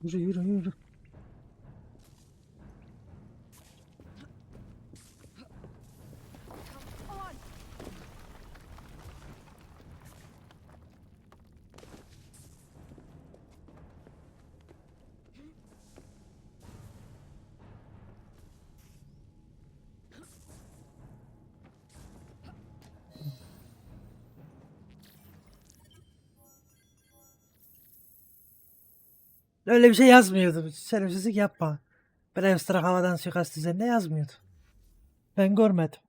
不是有一种有一种。Öyle bir şey yazmıyordu. Şerefsizlik yapma. Brewster havadan suikast üzerine yazmıyordu. Ben görmedim.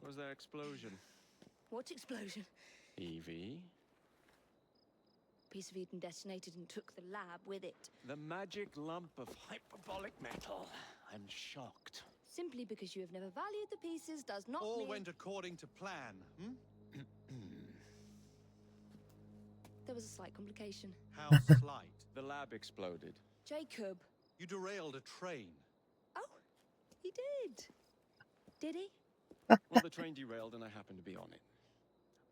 Was there explosion? What explosion? Evie? Piece of Eden detonated and took the lab with it. The magic lump of hyperbolic metal. I'm shocked. Simply because you have never valued the pieces does not All mean went according to plan. Hmm? there was a slight complication. How slight. The lab exploded. Jacob. You derailed a train. Oh, he did. Did he? well, the train derailed and I happened to be on it.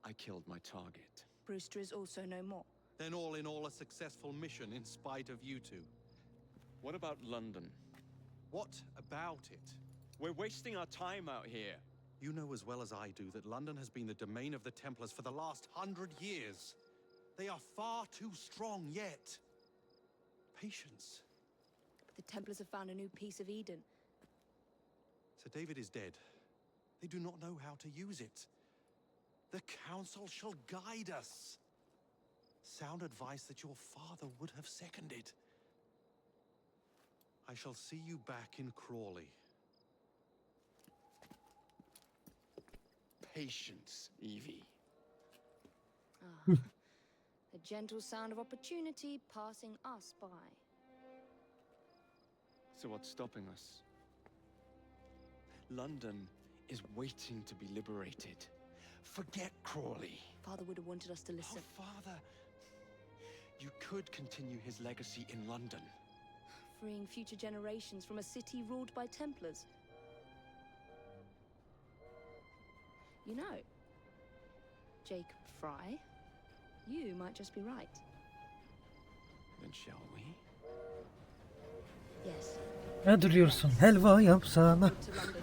I killed my target. Brewster is also no more. Then all in all a successful mission in spite of you two. What about London? What about it? We're wasting our time out here. You know as well as I do that London has been the domain of the Templars for the last hundred years. They are far too strong yet. Patience. But the Templars have found a new piece of Eden. Sir David is dead. They do not know how to use it. The Council shall guide us. Sound advice that your father would have seconded. I shall see you back in Crawley. Patience, Evie. Ah, the gentle sound of opportunity passing us by. So what's stopping us? London is waiting to be liberated. Forget Crawley. Father would have wanted us to listen. Oh, father. You could continue his legacy in London. freeing future generations from a city ruled by Templars. You know, Jacob Fry, you might just be right. Then shall we? Yes, Ne duruyorsun? Helva yapsana. to London.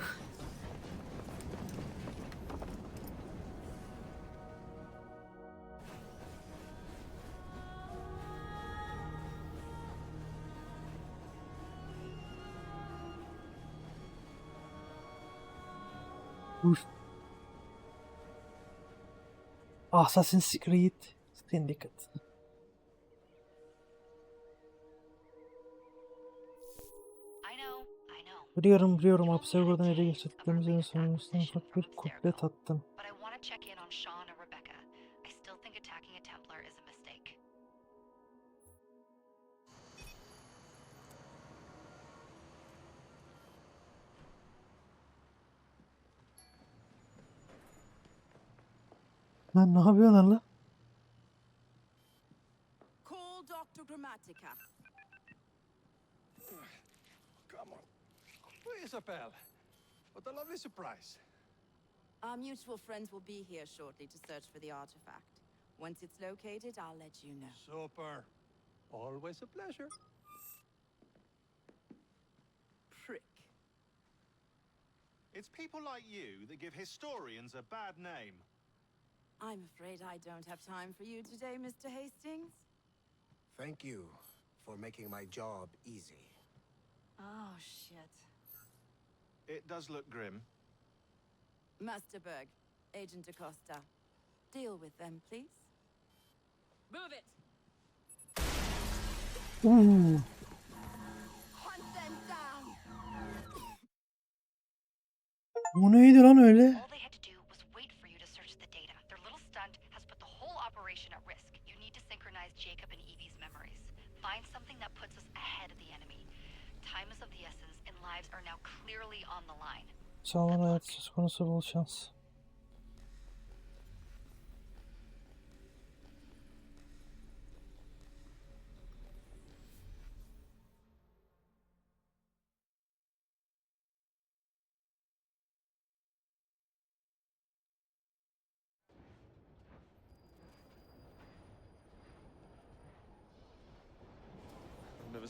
Uf. Assassin's Creed Syndicate. Biliyorum biliyorum. Hapse buradan ele geçirdiklerimizin sorumlusuna ufak bir kutlet attım. Lan ne yapıyorlar lan? Call Dr. Grammatica. Come on. Where Isabel? What a lovely surprise. Our mutual friends will be here shortly to search for the artifact. Once it's located, I'll let you know. Super. Always a pleasure. Prick. It's people like you that give historians a bad name. I'm afraid I don't have time for you today, Mr. Hastings. Thank you for making my job easy. Oh, shit. It does look grim. Master Berg, Agent Acosta. Deal with them, please. Move it! Uuu. Hunt them down! Bu neydi lan öyle? Operation at risk. You need to synchronize Jacob and Evie's memories. Find something that puts us ahead of the enemy. Time is of the essence, and lives are now clearly on the line. Sağlam hayat söz konusu bol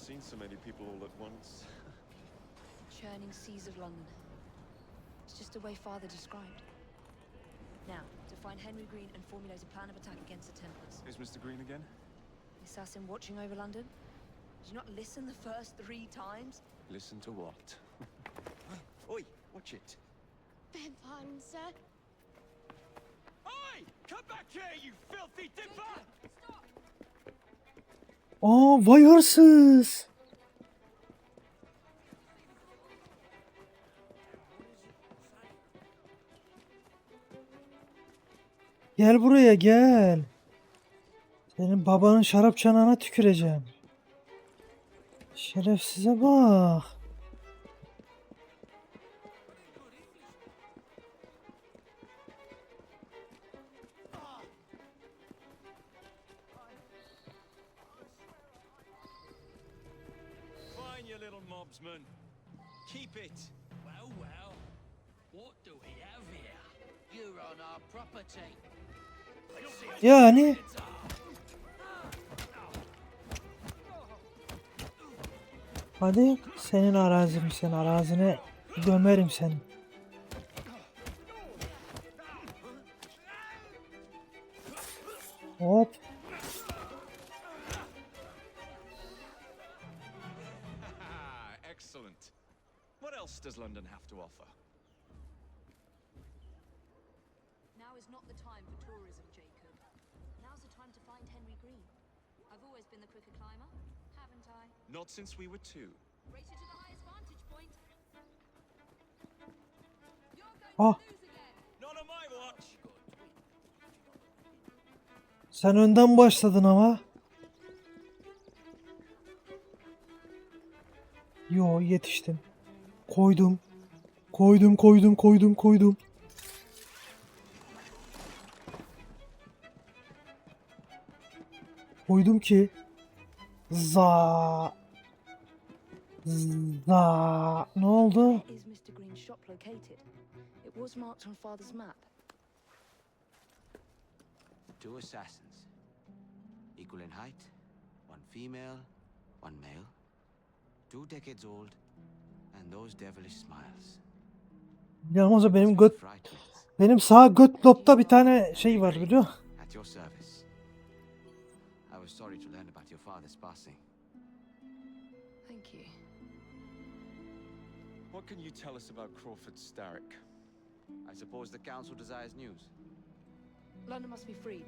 seen so many people all at once. Churning seas of London. It's just the way Father described. Now, to find Henry Green and formulate a plan of attack against the Templars. Is Mr. Green again? The assassin watching over London? Did you not listen the first three times? Listen to what? Oi, watch it. Beg pardon, sir. Oi! Come back here, you filthy dipper! Aa vay hırsız. Gel buraya gel. Senin babanın şarap çanağına tüküreceğim. Şerefsize bak. Mobsman. Keep it. Well, well. What do we have here? You're on our property. Yani hadi senin arazin sen arazine gömerim seni. Else does London have to offer? Now is not the time for tourism, Jacob. Now's the time to find Henry Green. I've always been the quicker climber, haven't I? Not since we were two. Race you to the highest vantage point. You're going Ah. to lose again. Not on my watch! Sen önden başladın ama. Yo yetiştim. Koydum. Koydum koydum koydum koydum. Koydum ki. Za. Za. Ne oldu? Two assassins. Equal in height. One female, one male. Two decades old. Yalnız o benim göt Frightens. benim sağ göt lobda bir tane şey var biliyor musun? At your service. I was sorry to learn about your father's passing. Thank you. What can you tell us about Crawford Starrick? I suppose the council desires news. London must be freed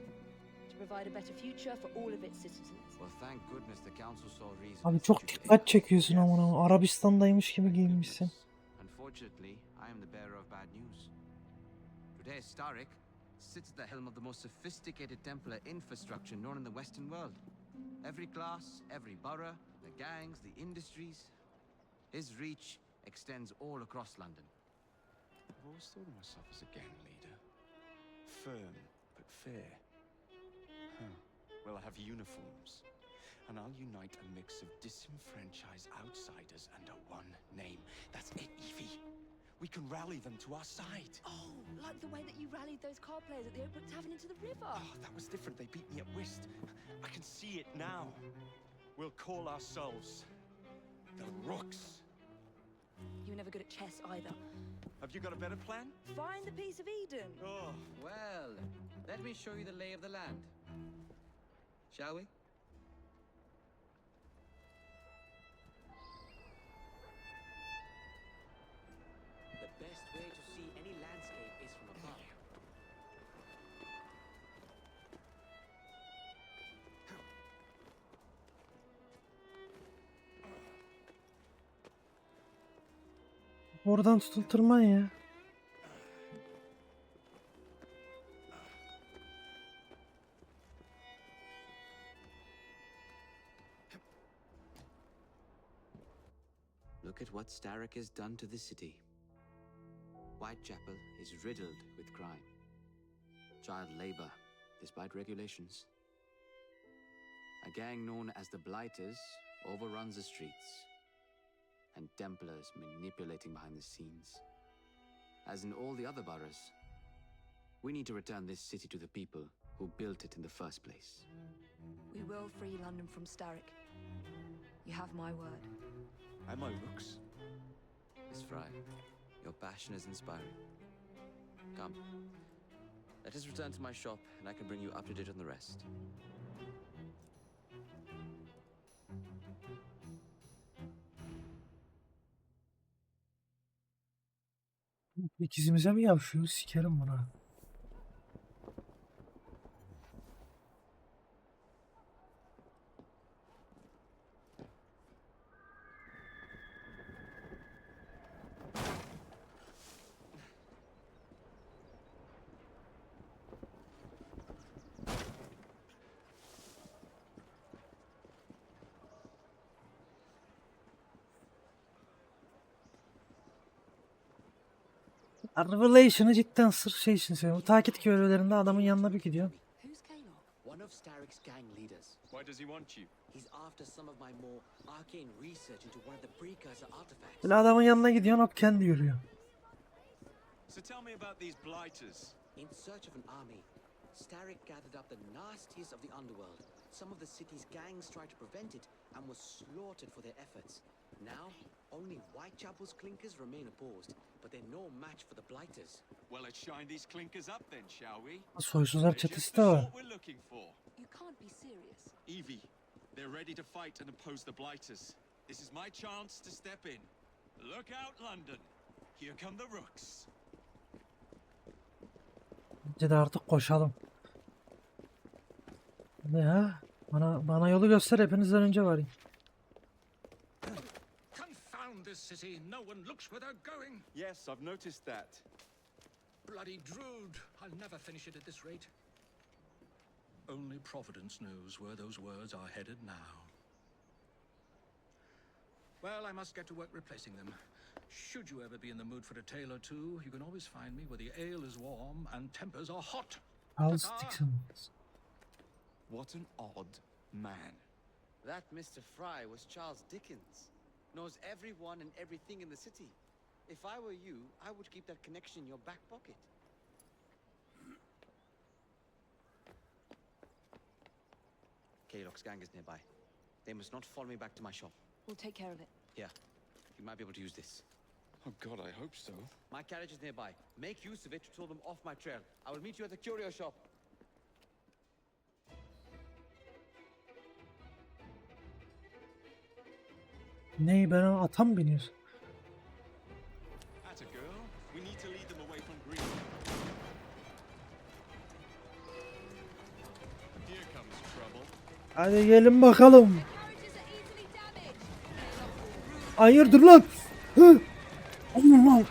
to provide a better future for all of its citizens. Well, thank goodness the council saw reason. Abi çok dikkat delay. çekiyorsun amına. Arabistan'daymış gibi giyinmişsin. Unfortunately, I am the bearer of bad news. Today, Starrick sits at the helm of the most sophisticated Templar infrastructure known in the Western world. Every class, every borough, the gangs, the industries. His reach extends all across London. I've always thought of myself as a gang leader. Firm, but fair. Huh. Well, I have uniforms. And I'll unite a mix of disenfranchised outsiders under one name. That's it, Evie. We can rally them to our side. Oh, like the way that you rallied those card players at the Oakbrook Tavern into the river. Oh, that was different. They beat me at whist. I can see it now. We'll call ourselves the Rooks. You were never good at chess either. Have you got a better plan? Find the piece of Eden. Oh, Well, let me show you the lay of the land. Shall we? The best way to see any landscape is from above. Oradan tutulturman ya. What Starrick has done to the city. Whitechapel is riddled with crime. Child labor, despite regulations. A gang known as the Blighters overruns the streets. And Templars manipulating behind the scenes. As in all the other boroughs, we need to return this city to the people who built it in the first place. We will free London from Starrick. You have my word. And my looks. Fry, your passion is inspiring. Come. Let us return to my shop, and I can bring you up to date on the rest. İkizimize mi yavşıyor? Sikerim buna. Revelation'ı cidden sırf şey için söylüyorum. Bu takip görevlerinde adamın yanına bir gidiyor. One of Starrick's gang leaders. Why does he want you? He's after some of my more arcane research into one of the precursor artifacts. Böyle adamın yanına gidiyorsun hop kendi yürüyor. So tell me about these blighters. In search of an army, Starrick gathered up the nastiest of the underworld. Some of the city's gangs tried to prevent it and were slaughtered for their efforts. Now, only Whitechapel's clinkers remain opposed, but they're no match for the Blighters. Well, let's shine these clinkers up then, shall we? Soysuzlar çetesi de var. we're looking for. You can't be serious. Evie, they're ready to fight and oppose the blighters. This is my chance to step in. Look out, London. Here come the rooks. Bence de artık koşalım. Ne ya? Bana, bana yolu göster hepinizden önce varayım. Confound this city. No one looks where they're going. Yes, I've noticed that. Bloody Drood. I'll never finish it at this rate. Only Providence knows where those words are headed now. Well, I must get to work replacing them. Should you ever be in the mood for a tale or two, you can always find me where the ale is warm and tempers are hot. Charles Ta-ta. Dixon. What an odd man. That Mr. Fry was Charles Dickens. Knows everyone and everything in the city. If I were you, I would keep that connection in your back pocket. Kaylock's gang is nearby. They must not follow me back to my shop. We'll take care of it. Here, you might be able to use this. Oh, God, I hope so. My carriage is nearby. Make use of it to throw them off my trail. I will meet you at the curio shop. Ney ben ata mı biniyorsun? Hadi gelin bakalım. Hayırdır lan? Hı? Oğlum lan.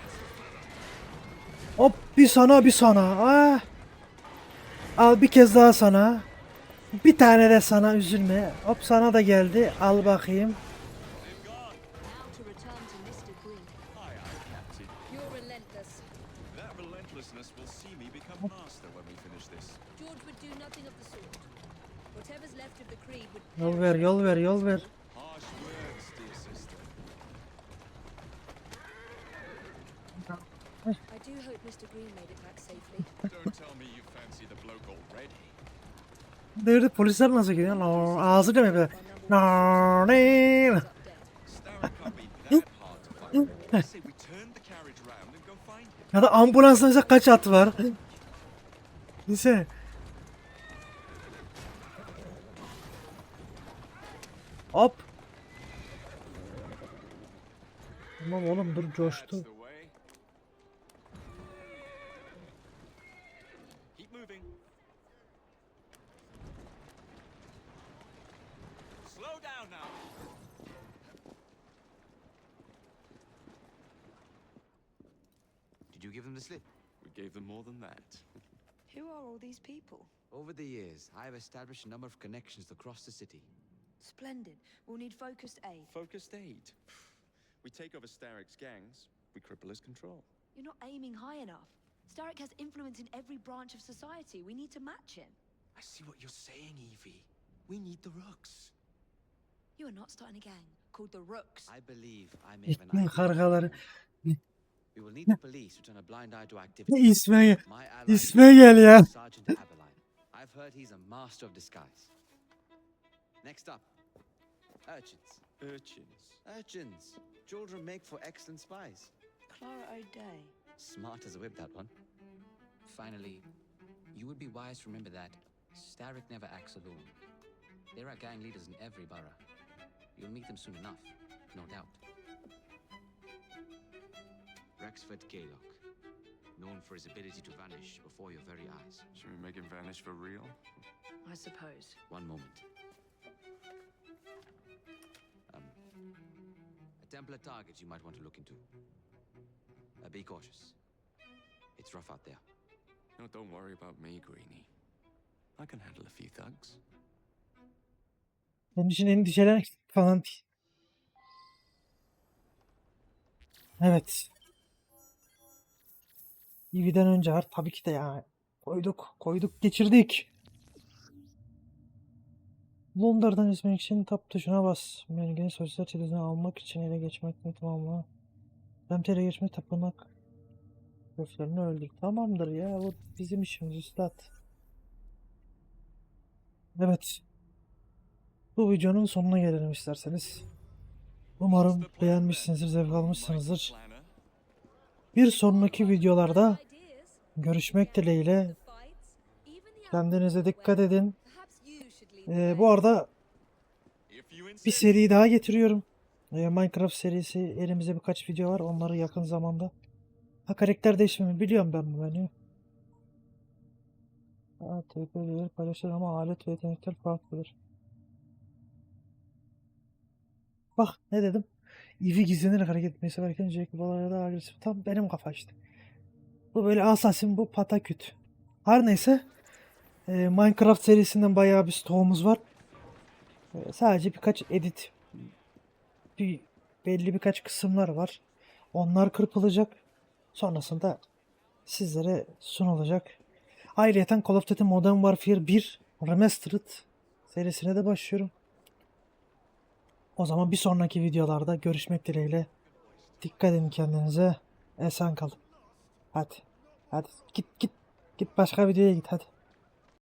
Hop bir sana bir sana. Ah. Al bir kez daha sana. Bir tane de sana üzülme. Hop sana da geldi. Al bakayım. ver, yol ver, yol ver. I do polisler nasıl gidiyor? No, ağzı deme be. No, ne? ya da ambulansın kaç at var? Neyse. Hop. Tamam oğlum dur That's coştu. Keep moving. Slow down now. Did you give them the slip? We gave them more than that. Who are all these people? Over the years, I have established a number of connections across the city. Splendid. We'll need focused aid. Focused aid. We take over Starrick's gangs, we cripple his control. You're not aiming high enough. Starrick has influence in every branch of society. We need to match him. I see what you're saying, Evie. We need the rooks. You are not starting a gang called the Rooks. I believe I may have an idea. We will need the police to turn a blind eye to activity. isme gel. My ally İsme gel ya. Sergeant Abeline. I've heard he's a master of disguise. Next up, urchins. Urchins. Urchins. Children make for excellent spies. Clara O'Day. Smart as a whip, that one. Finally, you would be wise to remember that Starrick never acts alone. There are gang leaders in every borough. You'll meet them soon enough, no doubt. Rexford Gaylock, known for his ability to vanish before your very eyes. Should we make him vanish for real? I suppose. One moment. Templar target you might want to look into. Uh, be cautious. It's rough out there. No, don't worry about me, Greenie. I can handle a few thugs. Benim için endişelen falan değil. Evet. İviden önce var tabii ki de ya. Koyduk, koyduk, geçirdik. Londra'dan izlemek için tap tuşuna bas. Belgenin sosyal çetesini almak için ele geçmek mi tamamla. Hem ele geçmek tapınak. Göflerini öldür. Tamamdır ya bu bizim işimiz üstad. Evet. Bu videonun sonuna gelelim isterseniz. Umarım beğenmişsinizdir, zevk almışsınızdır. Bir sonraki videolarda görüşmek dileğiyle. Kendinize dikkat edin. Ee, bu arada bir seri daha getiriyorum. Ee, Minecraft serisi elimizde birkaç video var. Onları yakın zamanda. Ha karakter değişimi biliyorum ben bu menüyü. Ha, TP'leri paylaşır ama alet ve yetenekler farklıdır. Bak ne dedim? Eevee gizlenerek hareket etmeyi severken Jacob olaylara daha agresif. Tam benim kafa işte. Bu böyle assassin bu pataküt. Her neyse. E, Minecraft serisinden bayağı bir stoğumuz var. E, sadece birkaç edit bir belli birkaç kısımlar var. Onlar kırpılacak. Sonrasında sizlere sunulacak. Ayrıca Call of Duty Modern Warfare 1 Remastered serisine de başlıyorum. O zaman bir sonraki videolarda görüşmek dileğiyle. Dikkat edin kendinize. Esen kalın. Hadi. Hadi git git. Git başka videoya git hadi.